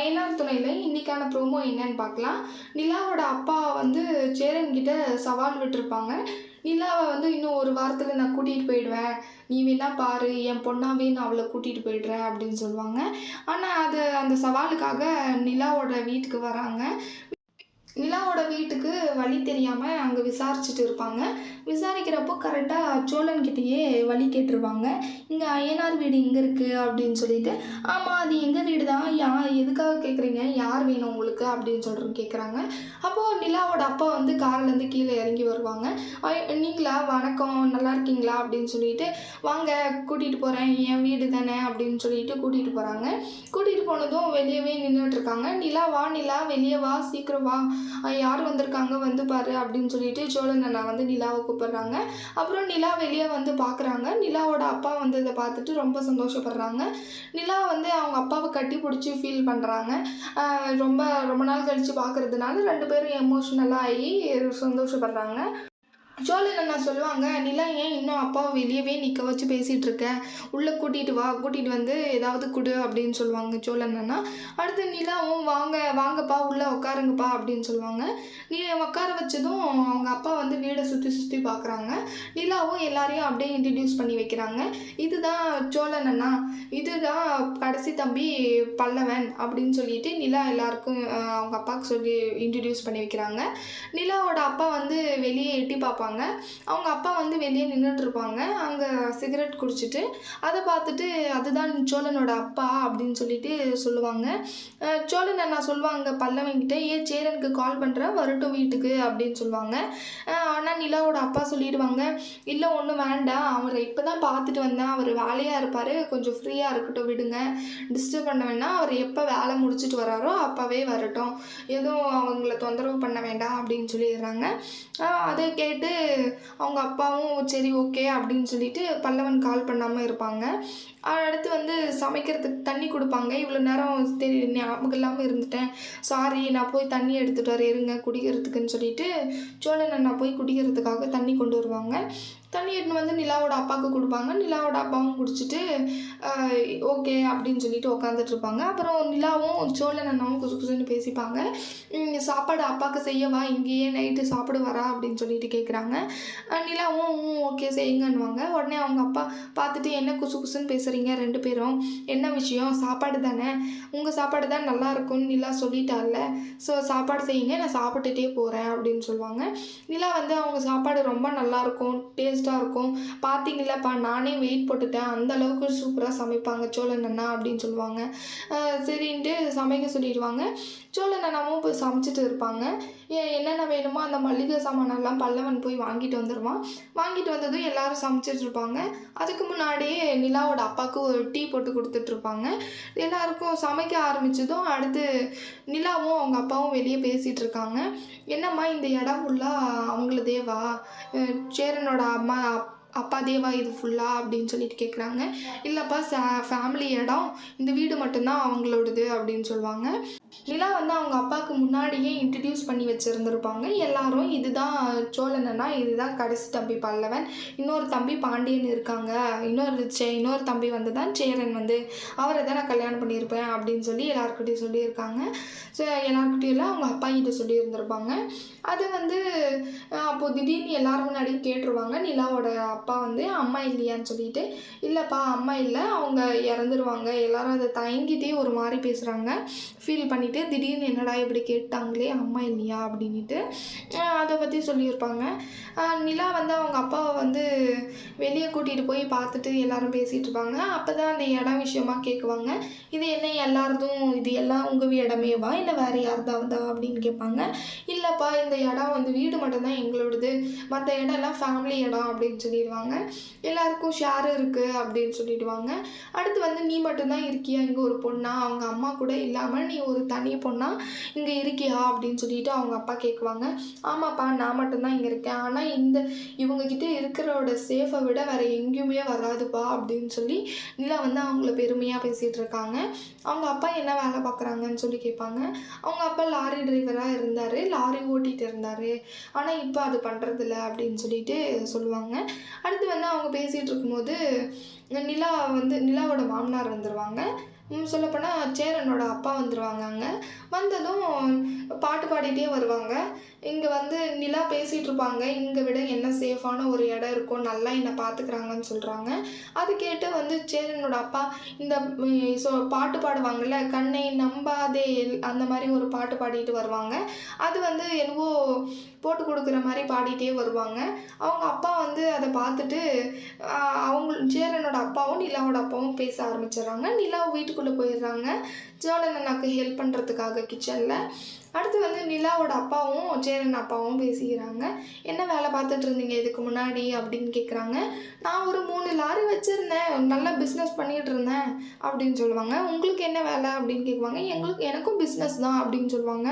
அயனார் துணையில் இன்றைக்கான ப்ரோமோ என்னன்னு பார்க்கலாம். நிலாவோட அப்பா வந்து சேரன்கிட்ட சவால் விட்டுருப்பாங்க. நிலாவை வந்து இன்னும் ஒரு வாரத்தில் நான் கூட்டிகிட்டு போயிடுவேன். நீ வேணா பாரு என் பொண்ணாவே நான் அவளை கூட்டிகிட்டு போயிடுறேன் அப்படின்னு சொல்லுவாங்க. ஆனால் அது அந்த சவாலுக்காக நிலாவோட வீட்டுக்கு வராங்க. நிலாவோட வீட்டுக்கு வழி தெரியாமல் அங்கே விசாரிச்சுட்டு இருப்பாங்க. விசாரிக்கிறப்போ கரெக்டாக சோழன்கிட்டயே வழி கேட்டுருவாங்க. இங்கே அய்யனார் வீடு இங்கே இருக்குது அப்படின்னு சொல்லிட்டு ஆமாம் அது எங்கள் வீடு தான் யா எதுக்காக கேட்குறீங்க யார் வேணும் உங்களுக்கு? அப்படின்னு சொல்கிறோம் கேட்குறாங்க அப்போது நிலாவோட அப்பா வந்து கார்லேருந்து கீழே இறங்கி வருவாங்க. நீங்களா? வணக்கம். நல்லா இருக்கீங்களா? அப்படின்னு சொல்லிட்டு வாங்க கூட்டிகிட்டு போகிறேன் என் வீடு தானே? அப்படின்னு சொல்லிட்டு கூட்டிகிட்டு போகிறாங்க கூட்டிகிட்டு போனதும் வெளியவே நின்றுட்டு இருக்காங்க. நிலா வா நிலா. வெளியே வா. சீக்கிரம் வா. யார் வந்திருக்காங்க வந்து பாரு அப்படின்னு சொல்லிட்டு சோழன் அண்ணா வந்து நிலாவை கூப்பிடுறாங்க. அப்புறம் நிலா வெளியே வந்து பார்க்குறாங்க நிலாவோட அப்பா வந்து இதை பார்த்துட்டு ரொம்ப சந்தோஷப்படுறாங்க. நிலா வந்து அவங்க அப்பாவை கட்டி பிடிச்சி ஃபீல் பண்ணுறாங்க ரொம்ப ரொம்ப நாள் கழித்து பார்க்கறதுனால ரெண்டு பேரும் எமோஷ்னலாக ஆகி சந்தோஷப்படுறாங்க. சோழன் அண்ணா சொல்லுவாங்க நிலா ஏன் இன்னும் அப்பாவை வெளியவே நிற்க வச்சு பேசிகிட்டு இருக்க உள்ளே கூட்டிகிட்டு வா கூட்டிகிட்டு வந்து ஏதாவது கொடு அப்படின்னு சொல்லுவாங்க சோழன் அண்ணா. அடுத்து நிலாவும் வாங்க வாங்கப்பா உள்ளே உட்காருங்கப்பா அப்படின்னு சொல்லுவாங்க. நீ உட்கார வச்சதும் அவங்க அப்பா வந்து வீடை சுற்றி சுற்றி பார்க்குறாங்க நிலாவும் எல்லாரையும் அப்படியே இன்ட்ரடியூஸ் பண்ணி வைக்கிறாங்க. இதுதான் சோழன் அண்ணா இதுதான் கடைசி தம்பி பல்லவன் அப்படின்னு சொல்லிட்டு நிலா எல்லாருக்கும் அவங்க அப்பாவுக்கு சொல்லி இன்ட்ரடியூஸ் பண்ணி வைக்கிறாங்க. நிலாவோட அப்பா வந்து வெளியே எட்டி பார்ப்பாங்க. அவங்க அப்பா வந்து வெளியே நின்றுட்டு இருப்பாங்க அங்கே சிகரெட் குடிச்சிட்டு அதை பார்த்துட்டு அதுதான் சோழனோட அப்பா அப்படின்னு சொல்லிட்டு சொல்லுவாங்க. சோழன் அண்ணா சொல்லுவாங்க பல்லவன்கிட்ட ஏ சேரனுக்கு கால் பண்ணுறேன் வரட்டும் வீட்டுக்கு அப்படின்னு சொல்லுவாங்க. ஆனால் நிலாவோட அப்பா சொல்லிடுவாங்க இல்லை ஒன்றும் வேண்டாம். அவரை இப்போ தான் பார்த்துட்டு வந்தேன். அவர் வேலையாக இருப்பார். கொஞ்சம் ஃப்ரீயாக இருக்கட்டும் விடுங்க. டிஸ்டர்ப் பண்ண வேணாம் அவர் எப்போ வேலை முடிச்சுட்டு வராரோ அப்போவே வரட்டும். எதுவும் அவங்கள தொந்தரவு பண்ண வேண்டாம் அப்படின்னு சொல்லிடுறாங்க. அதை கேட்டு அவங்க அப்பாவும் சரி ஓகே அப்படின்னு சொல்லிட்டு பல்லவன் கால் பண்ணாமல் இருப்பாங்க. அடுத்து வந்து சமைக்கிறதுக்கு தண்ணி கொடுப்பாங்க. இவ்வளோ நேரம் தெரிய ஞாபகம் இல்லாமல் இருந்துட்டேன். சாரி நான் போய் தண்ணி எடுத்துகிட்டு வர இருங்க குடிக்கிறதுக்குன்னு சொல்லிட்டு சோழன் அண்ணா போய் குடிக்கிறதுக்காக தண்ணி கொண்டு வருவாங்க. தண்ணி எடுத்துன்னு வந்து நிலாவோட அப்பாவுக்கு கொடுப்பாங்க. நிலாவோட அப்பாவும் குடிச்சிட்டு ஓகே அப்படின்னு சொல்லிட்டு உட்காந்துட்டு இருப்பாங்க. அப்புறம் நிலாவும் சோழன் அண்ணாவும் குசு குசுன்னு பேசிப்பாங்க. சாப்பாடு அப்பாவுக்கு செய்யவா இங்கேயே நைட்டு சாப்பிட வரா அப்படின்னு சொல்லிட்டு கேட்குறாங்க நிலாவும் ஓகே செய்யுங்கன்னுவாங்க. உடனே அவங்க அப்பா பார்த்துட்டு என்ன குசு குசுன்னு பேசுகிறீங்க ரெண்டு பேரும். என்ன விஷயம்? சாப்பாடு தானே? உங்கள் சாப்பாடு தான் நல்லா இருக்கும்னு நிலா சொல்லிட்டால ஸோ சாப்பாடு செய்யுங்க நான் சாப்பிட்டுட்டே போகிறேன் அப்படின்னு சொல்லுவாங்க. நிலா வந்து அவங்க சாப்பாடு ரொம்ப நல்லாயிருக்கும் டேஸ்ட்டாக இருக்கும். பார்த்தீங்களாப்பா நானே வெயிட் போட்டுட்டேன். அந்த அளவுக்கு சூப்பராக சமைப்பாங்க. சோழன் அண்ணா அப்படின்னு சொல்லுவாங்க. சரின்ட்டு சமைக்க சொல்லிடுவாங்க. சோழன் அண்ணாவும் போய் சமைச்சிட்டு இருப்பாங்க. என்னென்ன வேணுமோ அந்த மளிகை சாமானெல்லாம் பல்லவன் போய் வாங்கிட்டு வந்துடுவான் வாங்கிட்டு வந்ததும் எல்லாரும் சமைச்சிட்டு இருப்பாங்க. அதுக்கு முன்னாடியே நிலாவோட அப்பாவுக்கு ஒரு டீ போட்டு கொடுத்துட்ருப்பாங்க எல்லாருக்கும் சமைக்க ஆரம்பித்ததும் அடுத்து நிலாவும் அவங்க அப்பாவும் வெளியே பேசிகிட்டு இருக்காங்க. என்னம்மா இந்த இடம் ஃபுல்லாக அவங்கள தேவா? சேரனோட அம்மா அப்பா தேவா இது ஃபுல்லாக அப்படின்னு சொல்லிட்டு கேட்குறாங்க இல்லைப்பா ஃபேமிலி இடம். இந்த வீடு மட்டும்தான் அவங்களோடது அப்படின்னு சொல்லுவாங்க. நிலா வந்து அவங்க அப்பாவுக்கு முன்னாடியே இன்ட்ரடியூஸ் பண்ணி வச்சுருந்துருப்பாங்க. எல்லாரும் இதுதான் சோழனா இதுதான் கடைசி தம்பி பல்லவன். இன்னொரு தம்பி பாண்டியன் இருக்காங்க. இன்னொரு சே இன்னொரு தம்பி வந்து தான் சேரன் வந்து அவரை தான் நான் கல்யாணம் பண்ணியிருப்பேன் அப்படின்னு சொல்லி எல்லாருக்கிட்டையும் சொல்லியிருக்காங்க. ஸோ எல்லாருக்கிட்டையும் அவங்க அப்பா கிட்ட சொல்லியிருந்திருப்பாங்க. அது வந்து அப்போது திடீர்னு எல்லாரும் முன்னாடி கேட்டுருவாங்க. நிலாவோட அப்பா வந்து அம்மா இல்லையான்னு சொல்லிட்டு இல்லைப்பா அம்மா இல்லை அவங்க இறந்துருவாங்க. எல்லாரும் அதை தயங்கிட்டே ஒரு மாதிரி பேசுகிறாங்க ஃபீல் பண்ணிவிட்டு திடீர்னு என்னடா இப்படி கேட்டாங்களே அம்மா இல்லையா அப்படின்ட்டு அதை பற்றி சொல்லியிருப்பாங்க. நிலா வந்து அவங்க அப்பாவை வந்து வெளியே கூட்டிகிட்டு போய் பார்த்துட்டு எல்லாரும் பேசிகிட்டு இருப்பாங்க. அப்போ தான் அந்த இடம் விஷயமா கேட்குவாங்க இது என்ன எல்லாரதும் இது எல்லாம் உங்கள் இடமேவா இல்லை வேறு யார்தாவதா அப்படின்னு கேட்பாங்க. இல்லைப்பா இந்த இடம் வந்து வீடு மட்டும்தான் எங்களோடது. மற்ற இடம் எல்லாம் ஃபேமிலி இடம் அப்படின்னு சொல்லிடுவாங்க. எல்லாருக்கும் ஷேர் இருக்குது அப்படின்னு சொல்லிடுவாங்க. அடுத்து வந்து நீ மட்டும்தான் இருக்கியா? இங்கே ஒரு பொண்ணா? அவங்க அம்மா கூட இல்லாமல் நீ ஒரு தனி பொண்ணா இங்கே இருக்கியா அப்படின்னு சொல்லிட்டு அவங்க அப்பா கேட்குவாங்க ஆமாப்பா நான் மட்டும்தான் இங்கே இருக்கேன். ஆனால் இந்த இவங்கக்கிட்ட இருக்கிறோட சேஃபை விட வேறு எங்கேயுமே வராதுப்பா அப்படின்னு சொல்லி நிலா வந்து அவங்கள பெருமையாக பேசிகிட்டு இருக்காங்க. அவங்க அப்பா என்ன வேலை பார்க்குறாங்கன்னு சொல்லி கேட்பாங்க அவங்க அப்பா லாரி டிரைவராக இருந்தார் லாரி ஓட்டிகிட்டு இருந்தார். ஆனால் இப்போ அது பண்ணுறதில்ல அப்படின்னு சொல்லிட்டு சொல்லுவாங்க. அடுத்து வந்து அவங்க பேசிகிட்டு இருக்கும்போது நிலா வந்து நிலாவோட மாமனார் வந்துடுவாங்க சொல்லப்போனால் சேரனோட அப்பா வந்துடுவாங்க அங்கே. வந்ததும் பாட்டு பாடிட்டே வருவாங்க. இங்கே வந்து நிலா பேசிகிட்டு இருப்பாங்க இங்கே விட என்ன சேஃபான ஒரு இடம் இருக்கும் நல்லா என்னை பார்த்துக்கிறாங்கன்னு சொல்கிறாங்க அது கேட்டு வந்து சேரனோட அப்பா இந்த ஸோ பாட்டு பாடுவாங்கள்ல கண்ணை நம்பாதே எல்- அந்த மாதிரி ஒரு பாட்டு பாடிட்டு வருவாங்க. அது வந்து என்னவோ போட்டு கொடுக்குற மாதிரி பாடிட்டே வருவாங்க. அவங்க அப்பா வந்து அதை பார்த்துட்டு அவங்க சேரனோட அப்பாவும் நிலாவோட அப்பாவும் பேச ஆரம்பிச்சிடுறாங்க. நிலா வீட்டுக்குள்ளே போயிடுறாங்க. ஜோலன் அண்ணாக்கு ஹெல்ப் பண்ணுறதுக்காக கிச்சனில் அடுத்து வந்து நிலாவோட அப்பாவும் சேரன் அப்பாவும் பேசிக்கிறாங்க. என்ன வேலை பார்த்துட்டு இருந்தீங்க இதுக்கு முன்னாடி? அப்படின்னு கேட்குறாங்க நான் ஒரு மூணு லாரி வச்சுருந்தேன். நல்லா பிஸ்னஸ் பண்ணிகிட்டு இருந்தேன். அப்படின்னு சொல்லுவாங்க. உங்களுக்கு என்ன வேலை? அப்படின்னு கேட்குவாங்க எங்களுக்கு எனக்கும் பிஸ்னஸ் தான். அப்படின்னு சொல்லுவாங்க.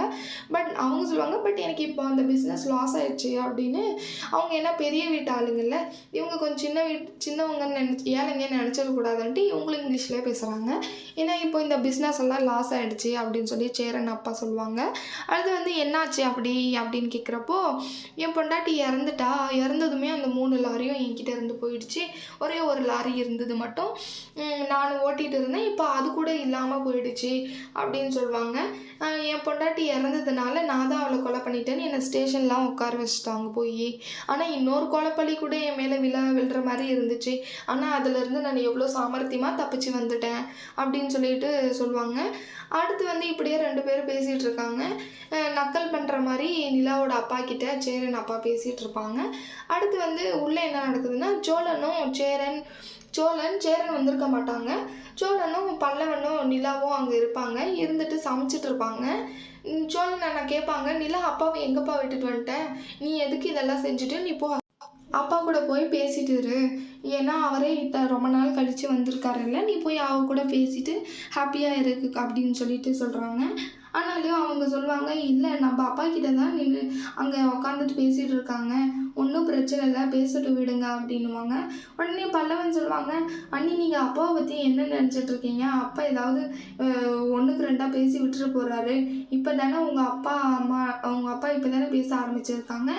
பட் அவங்க சொல்லுவாங்க பட் எனக்கு இப்போ அந்த பிஸ்னஸ் லாஸ் ஆயிடுச்சு. அப்படின்னு அவங்க என்ன பெரிய வீட்டு ஆளுங்கல்ல இவங்க கொஞ்சம் சின்ன வீட் சின்னவங்கன்னு நினச்சி ஏழைங்கன்னு நினச்சிடக்கூடாதுன்ட்டு இவங்களும் இங்கிலீஷ்லேயே பேசுகிறாங்க ஏன்னா இப்போ இந்த பிஸ்னஸ் எல்லாம் லாஸ் ஆகிடுச்சி அப்படின்னு சொல்லி சேரன் அப்பா சொல்லுவாங்க. அடுத்து வந்து என்னாச்சு அப்படி அப்படின்னு கேட்குறப்போ என் பொண்டாட்டி இறந்துட்டா இறந்ததுமே அந்த மூணு லாரியும் என்கிட்ட இருந்து போயிடுச்சு. ஒரே ஒரு லாரி இருந்தது மட்டும். நான் ஓட்டிகிட்டு இருந்தேன். இப்போ அது கூட இல்லாமல் போயிடுச்சு அப்படின்னு சொல்லுவாங்க என் பொண்டாட்டி இறந்ததுனால நான் தான் அவளை கொலை பண்ணிட்டேன்னு என்னை ஸ்டேஷன்லாம் உட்கார வச்சுட்டாங்க போய். ஆனால் இன்னொரு கொலைப்பள்ளி கூட என் மேலே விழ விழுற மாதிரி இருந்துச்சு. ஆனால் அதுலேருந்து நான் எவ்வளோ சாமர்த்தியமாக தப்பிச்சு வந்துட்டேன் அப்படின்னு சொல்லிட்டு சொல்லுவாங்க அடுத்து வந்து இப்படியே ரெண்டு பேரும் பேசிகிட்டு இருக்காங்க. நக்கல் பண்ணுற மாதிரி நிலாவோட அப்பா கிட்ட சேரன் அப்பா பேசிகிட்டு இருப்பாங்க. அடுத்து வந்து உள்ளே என்ன நடக்குதுன்னா சோழனும் சேரன் சோழன் சேரன் வந்திருக்க மாட்டாங்க. சோழனும் பல்லவனும் நிலாவும் அங்கே இருப்பாங்க. இருந்துட்டு சமைச்சிட்டு இருப்பாங்க. சோழன் அண்ணா கேட்பாங்க நிலா அப்பாவை எங்கப்பா விட்டுட்டு வந்துட்டேன் நீ எதுக்கு இதெல்லாம் செஞ்சுட்டு? நீ போ. அப்பா கூட போய் பேசிட்டு இரு. ஏன்னா அவரே இத்த ரொம்ப நாள் கழித்து வந்திருக்காருல்ல. நீ போய் அவ கூட பேசிட்டு ஹாப்பியாக இருக்கு அப்படின்னு சொல்லிட்டு சொல்கிறாங்க ஆனாலும் அவங்க சொல்லுவாங்க இல்லை நம்ம அப்பா கிட்ட தான் நின்று அங்கே உட்காந்துட்டு பேசிகிட்டு இருக்காங்க. ஒன்றும் பிரச்சனை இல்லை பேசிட்டு விடுங்க அப்படின்னுவாங்க. உடனே பல்லவன் சொல்லுவாங்க அண்ணி நீங்கள் அப்பாவை பற்றி என்ன நினச்சிட்டு இருக்கீங்க? அப்பா ஏதாவது ஒன்றுக்கு ரெண்டாக பேசி விட்டுட்டு போகிறாரு இப்போ தானே உங்கள் அப்பா அம்மா உங்கள் அப்பா இப்போ தானே பேச ஆரம்பிச்சிருக்காங்க.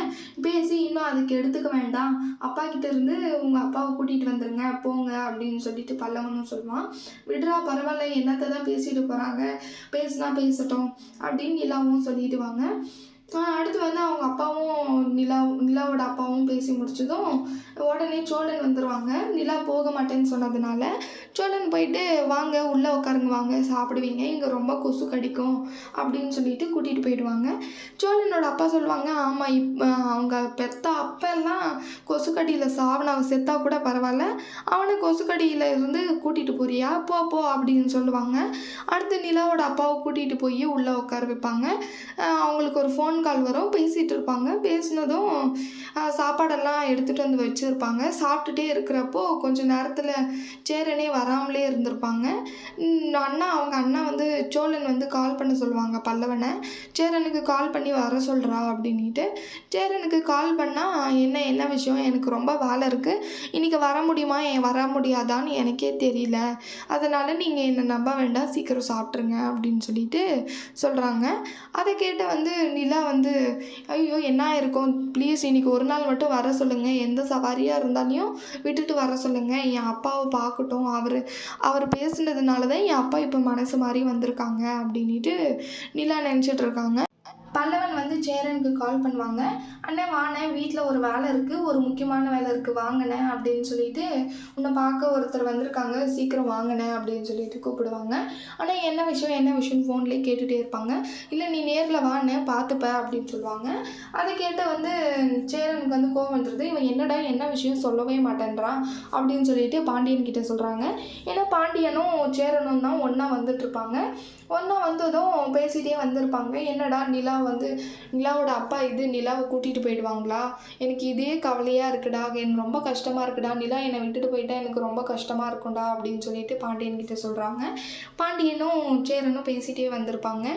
பேசி இன்னும் அதுக்கு எடுத்துக்க வேண்டாம். அப்பா கிட்டேருந்து உங்கள் அப்பாவை கூட்டிகிட்டு வந்துடுங்க போங்க அப்படின்னு சொல்லிட்டு பல்லவனும் சொல்லுவான். விடுறா பரவாயில்ல என்னத்தை தான் பேசிட்டு போகிறாங்க பேசுனா பேசட்டும். அப்படின்னு எல்லாமும் சொல்லிடுவாங்க. அடுத்து வந்து அவங்க அப்பாவும் நிலா நிலாவோட அப்பாவும் பேசி முடிச்சதும் உடனே சோழன் வந்துடுவாங்க நிலா போக மாட்டேன்னு சொன்னதுனால சோழன் போயிட்டு வாங்க உள்ளே உட்காருங்க வாங்க சாப்பிடுவீங்க இங்கே ரொம்ப கொசு கடிக்கும் அப்படின்னு சொல்லிட்டு கூட்டிகிட்டு போயிடுவாங்க. சோழனோட அப்பா சொல்லுவாங்க ஆமாம் இப் அவங்க பெத்த அப்பெல்லாம் கொசுக்கடியில் சாவன அவன் செத்தா கூட பரவாயில்ல. அவனை கொசுக்கடியில் இருந்து கூட்டிகிட்டு போறியா? போ போ அப்படின்னு சொல்லுவாங்க. அடுத்து நிலாவோட அப்பாவை கூட்டிகிட்டு போய் உள்ளே உட்கார வைப்பாங்க. அவங்களுக்கு ஒரு ஃபோன் கால் வரும் பேசிகிட்டு இருப்பாங்க பேசினதும் சாப்பாடெல்லாம் எடுத்துகிட்டு வந்து வச்சுருப்பாங்க. சாப்பிட்டுட்டே இருக்கிறப்போ கொஞ்சம் நேரத்தில் சேரனே வராமலே இருந்திருப்பாங்க. அண்ணா அவங்க அண்ணா வந்து சோழன் வந்து கால் பண்ண சொல்லுவாங்க பல்லவனை. சேரனுக்கு கால் பண்ணி வர சொல்கிறா அப்படின்ட்டு சேரனுக்கு கால் பண்ணால் என்ன என்ன விஷயம்? எனக்கு ரொம்ப வேலை இருக்குது இன்றைக்கி வர முடியுமா? ஏன் வர முடியாதான்னு எனக்கே தெரியல. அதனால் நீங்கள் என்னை நம்ப வேண்டாம் சீக்கிரம் சாப்பிட்ருங்க அப்படின்னு சொல்லிட்டு சொல்கிறாங்க அதை கேட்டு வந்து நிலா வந்து ஐயோ என்ன இருக்கும் ப்ளீஸ் இன்னைக்கு ஒரு நாள் மட்டும் வர சொல்லுங்கள் எந்த சவாரியாக இருந்தாலையும் விட்டுட்டு வர சொல்லுங்கள் என் அப்பாவை பார்க்கட்டும். அவர் அவர் பேசுனதுனால தான் என் அப்பா இப்போ மனசு மாதிரி வந்திருக்காங்க. அப்படின்ட்டு நிலா நினச்சிட்டு இருக்காங்க. பல்லவன் வந்து சேரனுக்கு கால் பண்ணுவாங்க. அண்ணே வாண்ணே வீட்டில் ஒரு வேலை இருக்குது ஒரு முக்கியமான வேலை இருக்குது வாங்கினேன் அப்படின்னு சொல்லிட்டு உன்னை பார்க்க ஒருத்தர் வந்திருக்காங்க. சீக்கிரம் வாங்கினேன் அப்படின்னு சொல்லிட்டு கூப்பிடுவாங்க. ஆனால் என்ன விஷயம் என்ன விஷயம் ஃபோன்லேயே கேட்டுகிட்டே இருப்பாங்க. இல்லை நீ நேரில் வாண்ணே பார்த்துப்ப அப்படின்னு சொல்லுவாங்க. அதை கேட்டு வந்து சேரனுக்கு வந்து கோவம் வந்துடுது இவன் என்னடா என்ன விஷயம் சொல்லவே மாட்டேன்றான் அப்படின்னு சொல்லிட்டு பாண்டியன் கிட்ட சொல்கிறாங்க ஏன்னா பாண்டியனும் சேரனும் தான் ஒன்றா வந்துட்டுருப்பாங்க ஒன்றா வந்ததும் பேசிகிட்டே வந்திருப்பாங்க. என்னடா நிலா வந்து நிலாவோட அப்பா இது நிலாவை கூட்டிகிட்டு போயிடுவாங்களா? எனக்கு இதே கவலையாக இருக்குடா எனக்கு ரொம்ப கஷ்டமாக இருக்குடா நிலா என்னை விட்டுட்டு போயிட்டா எனக்கு ரொம்ப கஷ்டமாக இருக்கும்டா அப்படின்னு சொல்லிட்டு பாண்டியன் கிட்ட சொல்கிறாங்க பாண்டியனும் சேரனும் பேசிகிட்டே வந்திருப்பாங்க.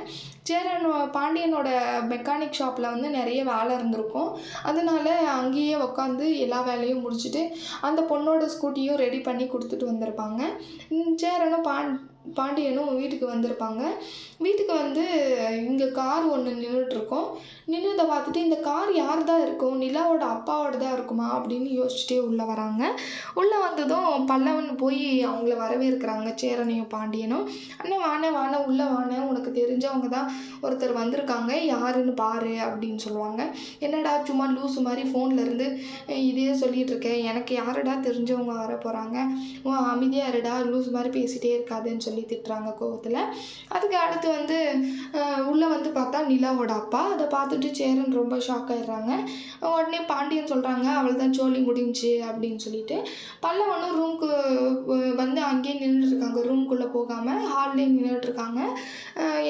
சேரன் பாண்டியனோட மெக்கானிக் ஷாப்பில் வந்து நிறைய வேலை இருந்திருக்கும். அதனால அங்கேயே உக்காந்து எல்லா வேலையும் முடிச்சுட்டு அந்த பொண்ணோட ஸ்கூட்டியும் ரெடி பண்ணி கொடுத்துட்டு வந்திருப்பாங்க. சேரனும் பாண் பாண்டியனும் வீட்டுக்கு வந்திருப்பாங்க. வீட்டுக்கு வந்து இங்கே கார் ஒன்று நின்றுட்டுருக்கோம் நின்றதை பார்த்துட்டு இந்த கார் யார் தான் இருக்கும்? நிலாவோட அப்பாவோட தான் இருக்குமா? அப்படின்னு யோசிச்சுட்டே உள்ளே வராங்க. உள்ளே வந்ததும் பல்லவன் போய் அவங்கள வரவேற்கிறாங்க சேரனையும் பாண்டியனும். அண்ணே வாண்ணே வாண்ணே உள்ளே வானே உனக்கு தெரிஞ்சவங்க தான் ஒருத்தர் வந்திருக்காங்க. யாருன்னு பாரு அப்படின்னு சொல்லுவாங்க. என்னடா சும்மா லூசு மாதிரி ஃபோன்லேருந்து இதே சொல்லிகிட்டு இருக்கேன் எனக்கு யாருடா தெரிஞ்சவங்க வர போகிறாங்க ஓ அமைதியாக இருடா லூஸ் மாதிரி பேசிகிட்டே இருக்காதுன்னு சொல்லி சொல்லி திட்டுறாங்க கோவத்தில். அதுக்கு அடுத்து வந்து உள்ளே வந்து பார்த்தா நிலாவோட அப்பா. அதை பார்த்துட்டு சேரன் ரொம்ப ஷாக் ஆயிடுறாங்க. உடனே பாண்டியன் சொல்கிறாங்க அவள் தான் சோழி முடிஞ்சுச்சு அப்படின்னு சொல்லிட்டு. பல்லவனும் ரூம்க்கு வந்து அங்கேயே நின்றுட்டுருக்காங்க ரூம்குள்ளே போகாமல் ஹால்லேயே நின்றுட்டுருக்காங்க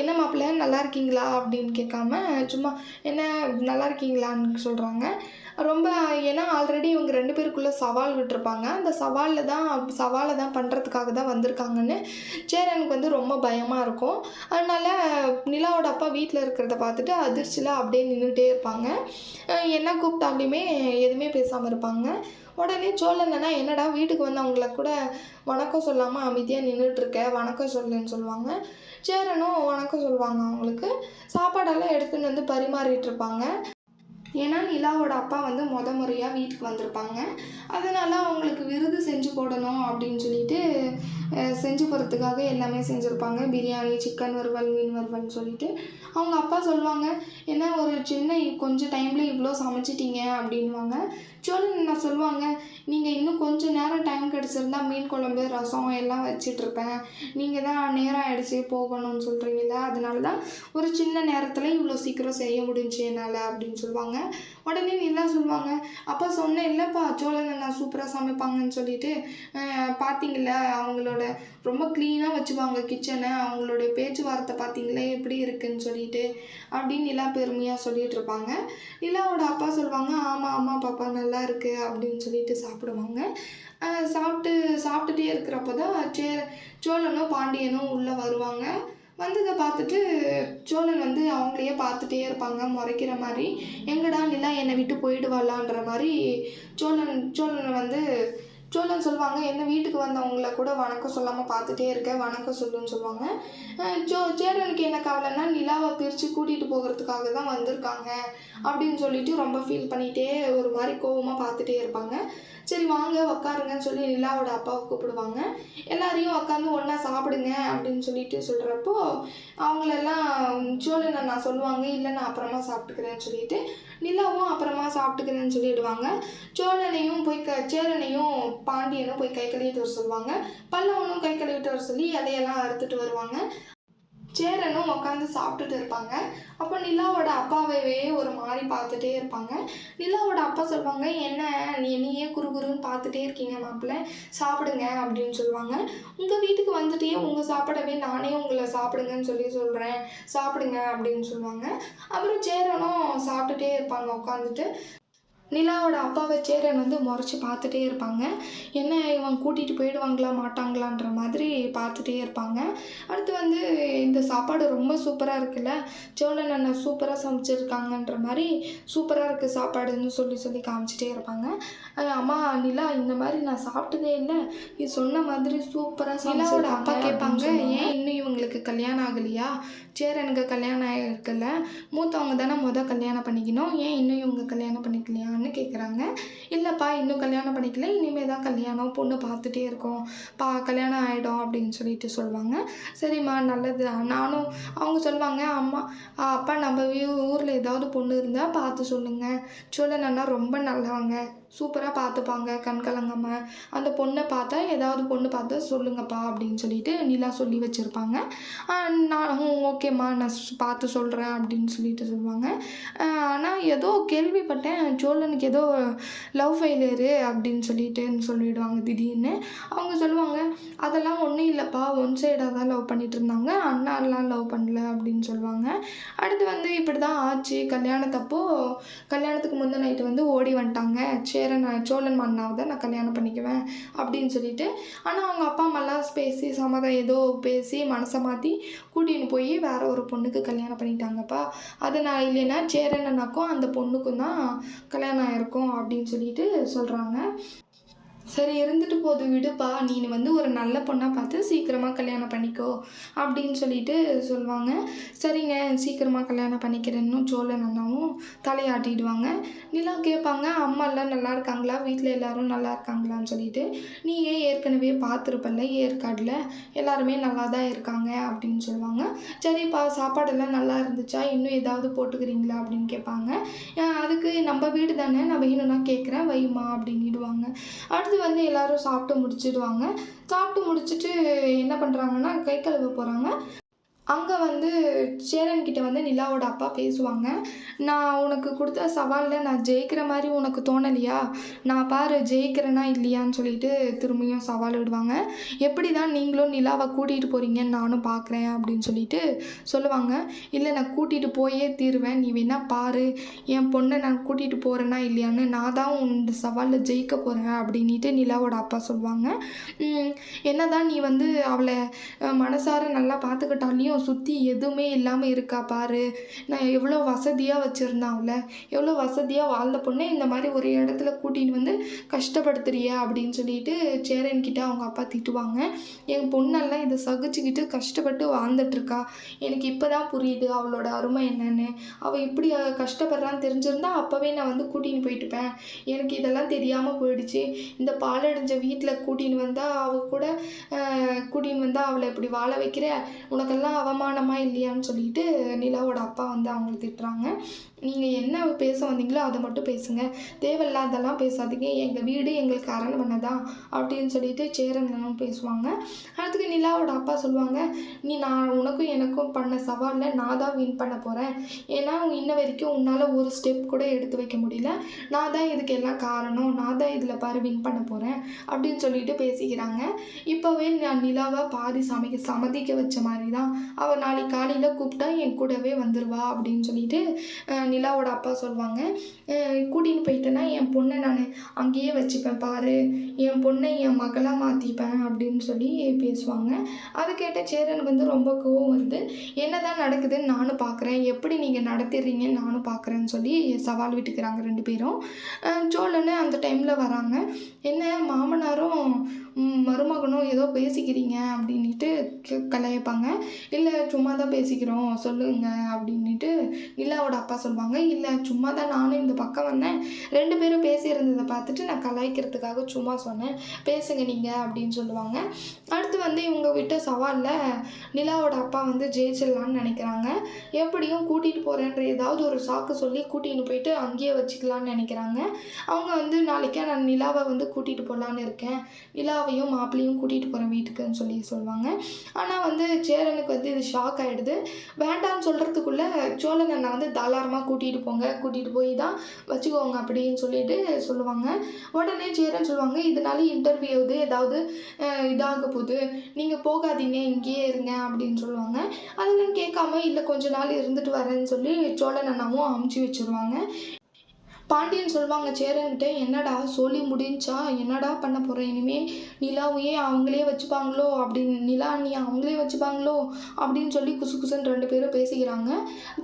என்ன மாப்பிள்ள நல்லா இருக்கீங்களா? அப்படின்னு கேட்காம சும்மா என்ன நல்லா இருக்கீங்களான்னு சொல்கிறாங்க ரொம்ப ஏன்னா ஆல்ரெடி இவங்க ரெண்டு பேருக்குள்ளே சவால் விட்டுருப்பாங்க. அந்த சவாலில் தான் சவாலை தான் பண்ணுறதுக்காக தான் வந்திருக்காங்கன்னு சேரனுக்கு வந்து ரொம்ப பயமாக இருக்கும். அதனால் நிலாவோட அப்பா வீட்டில் இருக்கிறத பார்த்துட்டு அதிர்ச்சியில் அப்படியே நின்றுட்டே இருப்பாங்க. என்ன கூப்பிட்டாலுமே எதுவுமே பேசாமல் இருப்பாங்க. உடனே சோழனா என்னடா வீட்டுக்கு வந்து அவங்கள கூட வணக்கம் சொல்லாமல் அமைதியாக நின்றுட்டுருக்க வணக்கம் சொல்லுன்னு சொல்லுவாங்க. சேரனும் வணக்கம் சொல்லுவாங்க அவங்களுக்கு. சாப்பாடெல்லாம் எடுத்துன்னு வந்து பரிமாறிட்டு இருப்பாங்க. ஏன்னா நிலாவோட அப்பா வந்து முத முறையாக வீட்டுக்கு வந்திருப்பாங்க. அதனால் அவங்களுக்கு விருது செஞ்சு போடணும் அப்படின்னு சொல்லிட்டு செஞ்சு போகிறதுக்காக எல்லாமே செஞ்சுருப்பாங்க. பிரியாணி சிக்கன் வறுவல் மீன் வறுவல்னு சொல்லிட்டு. அவங்க அப்பா சொல்லுவாங்க என்ன ஒரு சின்ன கொஞ்சம் டைமில் இவ்வளோ சமைச்சிட்டீங்க அப்படின்வாங்க சோழன் நான் சொல்லுவாங்க நீங்கள் இன்னும் கொஞ்சம் நேரம் டைம் கிடச்சிருந்தா மீன் குழம்பு ரசம் எல்லாம் வச்சிட்ருப்பேன் நீங்கள் தான் நேரம் ஆகிடுச்சி போகணும்னு சொல்கிறீங்களா அதனால தான் ஒரு சின்ன நேரத்தில் இவ்வளோ சீக்கிரம் செய்ய முடிஞ்சு என்னால் அப்படின்னு சொல்லுவாங்க. உடனே நிலா சொல்லுவாங்க அப்பா சொன்னேன் இல்லைப்பா சோழன் நான் சூப்பராக சமைப்பாங்கன்னு சொல்லிட்டு பார்த்தீங்கள அவங்களோட ரொம்ப க்ளீனாக வச்சுப்பாங்க கிச்சனை அவங்களோட பேச்சுவார்த்தை பார்த்தீங்களே எப்படி இருக்குன்னு சொல்லிட்டு அப்படின்னு நிலா பெருமையாக சொல்லிட்டு இருப்பாங்க. நிலாவோட அப்பா சொல்லுவாங்க ஆமாம் ஆமாம் பாப்பா நல்லா இருக்கு அப்படின்னு சொல்லிட்டு சாப்பிடுவாங்க. சாப்பிட்டு சாப்பிட்டுட்டே இருக்கிறப்ப தான் சே சோழனும் பாண்டியனும் உள்ளே வருவாங்க. வந்ததை பார்த்துட்டு சோழன் வந்து அவங்களையே பார்த்துட்டே இருப்பாங்க முறைக்கிற மாதிரி. எங்கடா நிலா என்னை விட்டு போயிடுவாளான்ற மாதிரி சோழன் சோழனை வந்து சோழன் சொல்லுவாங்க என்ன வீட்டுக்கு வந்தவங்கள கூட வணக்கம் சொல்லாமல் பார்த்துட்டே இருக்க வணக்கம் சொல்லுன்னு சொல்லுவாங்க. சோ சேரனுக்கு என்ன கவலைன்னா நிலாவை பிரித்து கூட்டிகிட்டு போகிறதுக்காக தான் வந்திருக்காங்க அப்படின்னு சொல்லிட்டு ரொம்ப ஃபீல் பண்ணிகிட்டே ஒரு மாதிரி கோவமாக பார்த்துட்டே இருப்பாங்க. சரி வாங்க உக்காருங்கன்னு சொல்லி நிலாவோட அப்பாவை கூப்பிடுவாங்க. எல்லாரையும் உட்காந்து ஒன்றா சாப்பிடுங்க அப்படின்னு சொல்லிட்டு சொல்கிறப்போ அவங்களெல்லாம் சோழனை நான் சொல்லுவாங்க. இல்லை நான் அப்புறமா சாப்பிட்டுக்கிறேன்னு சொல்லிட்டு நிலாவும் அப்புறமா சாப்பிட்டுக்கிறேன்னு சொல்லிடுவாங்க. சோழனையும் போய் க சேரனையும் பாண்டியனும் போய் கை கழுவிட்டு வர சொல்லுவாங்க. பல்லவனும் கை கழுவிட்டு வர சொல்லி அதையெல்லாம் அறுத்துட்டு வருவாங்க. சேரனும் உட்காந்து சாப்பிட்டுட்டு இருப்பாங்க. அப்போ நிலாவோட அப்பாவையே ஒரு மாதிரி பார்த்துட்டே இருப்பாங்க. நிலாவோட அப்பா சொல்லுவாங்க என்ன நீ என்னையே குறுகுறுன்னு பார்த்துட்டே இருக்கீங்க மாப்பிள்ள சாப்பிடுங்க அப்படின்னு சொல்லுவாங்க உங்கள் வீட்டுக்கு வந்துட்டே உங்கள் சாப்பிடவே நானே உங்களை சாப்பிடுங்கன்னு சொல்லி சொல்கிறேன் சாப்பிடுங்க அப்படின்னு சொல்லுவாங்க அப்புறம் சேரனும் சாப்பிட்டுட்டே இருப்பாங்க உட்காந்துட்டு நிலாவோட அப்பாவை சேரன் வந்து முறைச்சி பார்த்துட்டே இருப்பாங்க. என்ன இவன் கூட்டிகிட்டு போயிடுவாங்களா மாட்டாங்களான்ற மாதிரி பார்த்துட்டே இருப்பாங்க. அடுத்து வந்து இந்த சாப்பாடு ரொம்ப சூப்பராக இருக்குல்ல? சோழன் அண்ணன் சூப்பராக சமைச்சிருக்காங்கன்ற மாதிரி சூப்பராக இருக்குது சாப்பாடுன்னு சொல்லி சொல்லி காமிச்சிட்டே இருப்பாங்க. அம்மா நிலா இந்த மாதிரி நான் சாப்பிட்டதே இல்லை. நீ சொன்ன மாதிரி சூப்பராக நிலாவோட அப்பா கேட்பாங்க ஏன் இன்னும் இவங்களுக்கு கல்யாணம் ஆகலையா? சேரனுக்கு கல்யாணம் ஆகிருக்குல்ல மூத்தவங்க தானே மொதல் கல்யாணம் பண்ணிக்கணும். ஏன் இன்னும் இவங்க கல்யாணம் பண்ணிக்கலையான்னு கேட்குறாங்க இல்லைப்பா இன்னும் கல்யாணம் பண்ணிக்கல. இனிமேல் தான் கல்யாணம். பொண்ணு பார்த்துட்டே இருக்கோம். பா கல்யாணம் ஆகிடும் அப்படின்னு சொல்லிட்டு சொல்லுவாங்க. சரிம்மா நல்லது. நானும் அவங்க சொல்லுவாங்க அம்மா அப்பா நம்ம ஊரில் ஏதாவது பொண்ணு இருந்தால் பார்த்து சொல்லுங்கள் சோழன் அண்ணா ரொம்ப நல்லவங்க. சூப்பராக பார்த்துப்பாங்க கண் அந்த பொண்ணை பார்த்தா ஏதாவது பொண்ணு பார்த்தா சொல்லுங்கப்பா அப்படின்னு சொல்லிட்டு நிலா சொல்லி வச்சுருப்பாங்க. நான் ஓகேம்மா நான் பார்த்து சொல்கிறேன் அப்படின்னு சொல்லிட்டு சொல்லுவாங்க. ஆனால் ஏதோ கேள்விப்பட்டேன் சோழனுக்கு ஏதோ லவ் ஃபெயிலியரு அப்படின்னு சொல்லிட்டு சொல்லிடுவாங்க திடீர்னு. அவங்க சொல்லுவாங்க அதெல்லாம் ஒன்றும் இல்லைப்பா ஒன் சைடாக தான் லவ் பண்ணிட்டு இருந்தாங்க அண்ணாலாம் லவ் பண்ணல அப்படின்னு சொல்லுவாங்க. அடுத்து வந்து இப்படி தான் ஆச்சு. கல்யாணத்தப்போ கல்யாணத்துக்கு முந்தின நைட்டு வந்து ஓடி வந்துட்டாங்க. சேரன் சோழன் மன்னாவை தான் நான் கல்யாணம் பண்ணிக்குவேன் அப்படின்னு சொல்லிட்டு ஆனால் அவங்க அப்பா அம்மாலாம் பேசி சம்மதம் ஏதோ பேசி மனசை மாற்றி கூட்டின்னு போய் வேற ஒரு பொண்ணுக்கு கல்யாணம் பண்ணிட்டாங்கப்பா. அது நான் இல்லைன்னா சேரன் அண்ணாக்கும் அந்த பொண்ணுக்கும் தான் கல்யாணம் ஆயிருக்கும் அப்படின்னு சொல்லிட்டு சொல்கிறாங்க சரி இருந்துட்டு போது விடுப்பா. நீ வந்து ஒரு நல்ல பொண்ணாக பார்த்து சீக்கிரமாக கல்யாணம் பண்ணிக்கோ அப்படின்னு சொல்லிட்டு சொல்லுவாங்க சரிங்க சீக்கிரமாக கல்யாணம் பண்ணிக்கிறேன்னு சோழன் அண்ணாவும் தலையாட்டிடுவாங்க. நிலா கேட்பாங்க அம்மா எல்லாம் நல்லா இருக்காங்களா? வீட்டில் எல்லாரும் நல்லா இருக்காங்களான்னு சொல்லிட்டு. நீ ஏன் ஏற்கனவே பார்த்துருப்பல்ல ஏற்காடில்? எல்லாருமே நல்லா தான் இருக்காங்க அப்படின்னு சொல்லுவாங்க சரிப்பா சாப்பாடெல்லாம் நல்லா இருந்துச்சா? இன்னும் ஏதாவது போட்டுக்கிறீங்களா? அப்படின்னு கேட்பாங்க. "அஹ் நம்ம வீடு தானே நான் வேணும்னா கேட்குறேன் வைமா அப்படின்னிடுவாங்க. அடுத்து வந்து எல்லாரும் சாப்பிட்டு முடிச்சிடுவாங்க. சாப்பிட்டு முடிச்சுட்டு என்ன பண்ணுறாங்கன்னா கை கழுவ போகிறாங்க அங்கே வந்து சேரன்கிட்ட வந்து நிலாவோட அப்பா பேசுவாங்க. நான் உனக்கு கொடுத்த சவாலில் நான் ஜெயிக்கிற மாதிரி உனக்கு தோணலையா? நான் பாரு ஜெயிக்கிறேனா இல்லையான்னு சொல்லிட்டு திரும்பியும் சவால் விடுவாங்க. எப்படி தான் நீங்களும் நிலாவை கூட்டிகிட்டு போகிறீங்கன்னு நானும் பார்க்குறேன் அப்படின்னு சொல்லிட்டு சொல்லுவாங்க. இல்லை நான் கூட்டிகிட்டு போயே தீருவேன். நீ வேணா பாரு. என் பொண்ணை நான் கூட்டிகிட்டு போகிறேனா இல்லையான்னு நான் தான் இந்த சவாலில் ஜெயிக்க போகிறேன் அப்படின்ட்டு நிலாவோட அப்பா சொல்லுவாங்க. என்ன என்னதான் நீ வந்து அவளை மனசார நல்லா பார்த்துக்கிட்டாலையும் சுற்றி எதுவுமே இல்லாமல் இருக்கா பாரு. நான் எவ்வளோ வசதியாக வச்சுருந்தேன் எவ்வளோ வசதியாக வாழ்ந்த பொண்ணை இந்த மாதிரி ஒரு இடத்துல கூட்டின்னு வந்து கஷ்டப்படுத்துறியா அப்படின்னு சொல்லிட்டு சேரன்கிட்ட அவங்க அப்பா திட்டுவாங்க. என் பொண்ணெல்லாம் இதை சகிச்சுக்கிட்டு கஷ்டப்பட்டு வாழ்ந்துட்டுருக்கா. எனக்கு இப்போ தான் புரியுது அவளோட அருமை என்னன்னு. அவள் இப்படி கஷ்டப்படுறான்னு தெரிஞ்சிருந்தா அப்போவே நான் வந்து கூட்டின்னு போயிட்டுப்பேன். எனக்கு இதெல்லாம் தெரியாமல் போயிடுச்சு. இந்த பாலடைஞ்ச வீட்டில் கூட்டின்னு வந்தால் அவள் கூட கூட்டின்னு வந்தால் அவளை இப்படி வாழ வைக்கிற? உனக்கெல்லாம் அவமானமா இல்லையான்னு சொல்லிட்டு நிலாவோட அப்பா வந்து அவங்களை திட்டுறாங்க. நீங்கள் என்ன பேச வந்தீங்களோ அதை மட்டும் பேசுங்க. தேவையில்லாதெல்லாம் பேசாதீங்க. எங்கள் வீடு எங்களுக்கு அரண்மனை தான் அப்படின்னு சொல்லிட்டு சேரன் பேசுவாங்க. அடுத்துக்கு நிலாவோட அப்பா சொல்லுவாங்க நீ நான் உனக்கும் எனக்கும் பண்ண சவாலில் நான் தான் வின் பண்ண போகிறேன் ஏன்னா இன்ன வரைக்கும் உன்னால் ஒரு ஸ்டெப் கூட எடுத்து வைக்க முடியல. நான் தான் இதுக்கு எல்லாம் காரணம். நான் தான் இதில் பாரு வின் பண்ண போகிறேன் அப்படின்னு சொல்லிட்டு பேசிக்கிறாங்க. இப்போவே நான் நிலாவை பாதி சமைக்க சம்மதிக்க வச்ச மாதிரி தான் அவள் நாளைக்கு காலையில் கூப்பிட்டா என் கூடவே வந்துடுவா அப்படின்னு சொல்லிட்டு நிலாவோட அப்பா சொல்லுவாங்க கூட்டின்னு போயிட்டேன்னா என் பொண்ணை நான் அங்கேயே வச்சுப்பேன் பாரு. என் பொண்ணை என் மகளாக மாற்றிப்பேன் அப்படின்னு சொல்லி பேசுவாங்க. அது கேட்ட சேரன் வந்து ரொம்ப கோவம் வருது. என்னதான் நடக்குதுன்னு நானும் பார்க்குறேன் எப்படி நீங்கள் நடத்திடுறீங்கன்னு நானும் பார்க்குறேன்னு சொல்லி சவால் விட்டுக்கிறாங்க ரெண்டு பேரும். சோழனு அந்த டைமில் வராங்க. என்ன மாமனாரும் மருமகனும் ஏதோ பேசிக்கிறீங்க அப்படின்ட்டு கலையப்பாங்க. இல்லை சும்மா தான் பேசிக்கிறோம் சொல்லுங்க அப்படின்ட்டு நிலாவோட அப்பா சொல்லுவாங்க. இல்லை சும்மா தான் நானும் இந்த பக்கம் வந்தேன். ரெண்டு பேரும் பேசியிருந்ததை பார்த்துட்டு நான் கலாய்க்கிறதுக்காக சும்மா சொன்னேன். பேசுங்க நீங்கள் அப்படின்னு சொல்லுவாங்க. அடுத்து வந்து இவங்க விட்ட சவாலில் நிலாவோட அப்பா வந்து ஜெயிச்சிடலான்னு நினைக்கிறாங்க. எப்படியும் கூட்டிகிட்டு போகிறேன்ற ஏதாவது ஒரு சாக்கு சொல்லி கூட்டின்னு போயிட்டு அங்கேயே வச்சுக்கலான்னு நினைக்கிறாங்க. அவங்க வந்து நாளைக்கே நான் நிலாவை வந்து கூட்டிகிட்டு போகலான்னு இருக்கேன். நிலாவையும் மாப்பிளையும் கூட்டிகிட்டு போகிறேன் வீட்டுக்குன்னு சொல்லி சொல்லுவாங்க. ஆனால் வந்து சேரனுக்கு வந்து இது ஷாக் ஆகிடுது வேண்டாம்னு சொல்கிறதுக்குள்ளே சோழன் அண்ணா வந்து தாராளமாக கூட்டிகிட்டு போங்க கூட்டிகிட்டு போய் தான் வச்சுக்கோங்க அப்படின்னு சொல்லிட்டு சொல்லுவாங்க. உடனே சேரன் சொல்லுவாங்க இதனால இன்டர்வியூ இது ஏதாவது இதாக போகுது. நீங்கள் போகாதீங்க இங்கேயே இருங்க அப்படின்னு சொல்லுவாங்க. அதெல்லாம் கேட்காம இல்லை கொஞ்ச நாள் இருந்துட்டு வரேன்னு சொல்லி சோழன் அண்ணாவும் அமுச்சு வச்சுருவாங்க. பாண்டியன் சொல்லுவாங்க சேரன்கிட்ட என்னடா சொல்லி முடிஞ்சா என்னடா பண்ண போகிற இனிமே நிலாவையே அவங்களே வச்சுப்பாங்களோ? அப்படின்னு நிலா நீ அவங்களே வச்சுப்பாங்களோ? அப்படின்னு சொல்லி குசு குசுன்னு ரெண்டு பேரும் பேசிக்கிறாங்க.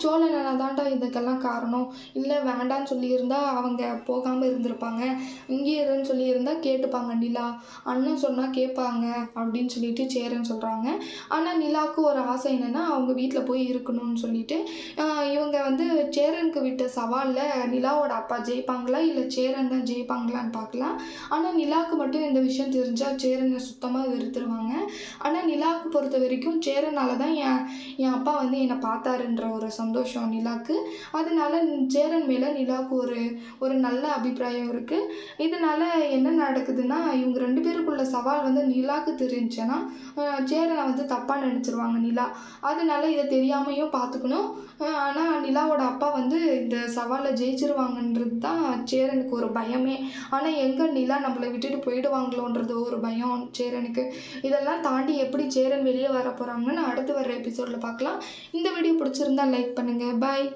சோழன் தான்டா இதுக்கெல்லாம் காரணம். இல்லை வேண்டான்னு சொல்லியிருந்தா அவங்க போகாமல் இருந்திருப்பாங்க. இங்கே இருன்னு சொல்லியிருந்தா கேட்டுப்பாங்க நிலா. அண்ணன் சொன்னால் கேட்பாங்க அப்படின்னு சொல்லிட்டு சேரன் சொல்கிறாங்க ஆனால் நிலாவுக்கு ஒரு ஆசை என்னென்னா அவங்க வீட்டில் போய் இருக்கணும்னு சொல்லிட்டு இவங்க வந்து சேரனுக்கு விட்ட சவாலில் நிலாவோட அப்பா ஜெயிப்பாங்களா இல்லை சேரன் தான் ஜெயிப்பாங்களான்னு பார்க்கலாம். ஆனால் நிலாவுக்கு மட்டும் இந்த விஷயம் தெரிஞ்சால் சேரனை சுத்தமாக வெறுத்துருவாங்க. ஆனால் நிலாவுக்கு பொறுத்த வரைக்கும் சேரனால தான் என் என் அப்பா வந்து என்னை பார்த்தாருன்ற ஒரு சந்தோஷம் நிலாவுக்கு அதனால சேரன் மேலே நிலாவுக்கு ஒரு ஒரு நல்ல அபிப்பிராயம் இருக்குது இதனால் என்ன நடக்குதுன்னா இவங்க ரெண்டு பேருக்குள்ள சவால் வந்து நிலாவுக்கு தெரிஞ்சுன்னா சேரனை வந்து தப்பாக நினச்சிருவாங்க நிலா. அதனால இதை தெரியாமையும் பார்த்துக்கணும். ஆனால் நிலாவோட அப்பா வந்து இந்த சவாலில் ஜெயிச்சிருவாங்கன்றது தான் சேரனுக்கு ஒரு பயமே. ஆனால் எங்கே நிலா நம்மளை விட்டுட்டு போயிடுவாங்களோன்றது ஒரு பயம் சேரனுக்கு இதெல்லாம் தாண்டி எப்படி எப்படி சேரன் வெளியே வர போகிறாங்கன்னு அடுத்து வர எபிசோடில் பார்க்கலாம். இந்த வீடியோ பிடிச்சிருந்தா லைக் பண்ணுங்கள் பாய்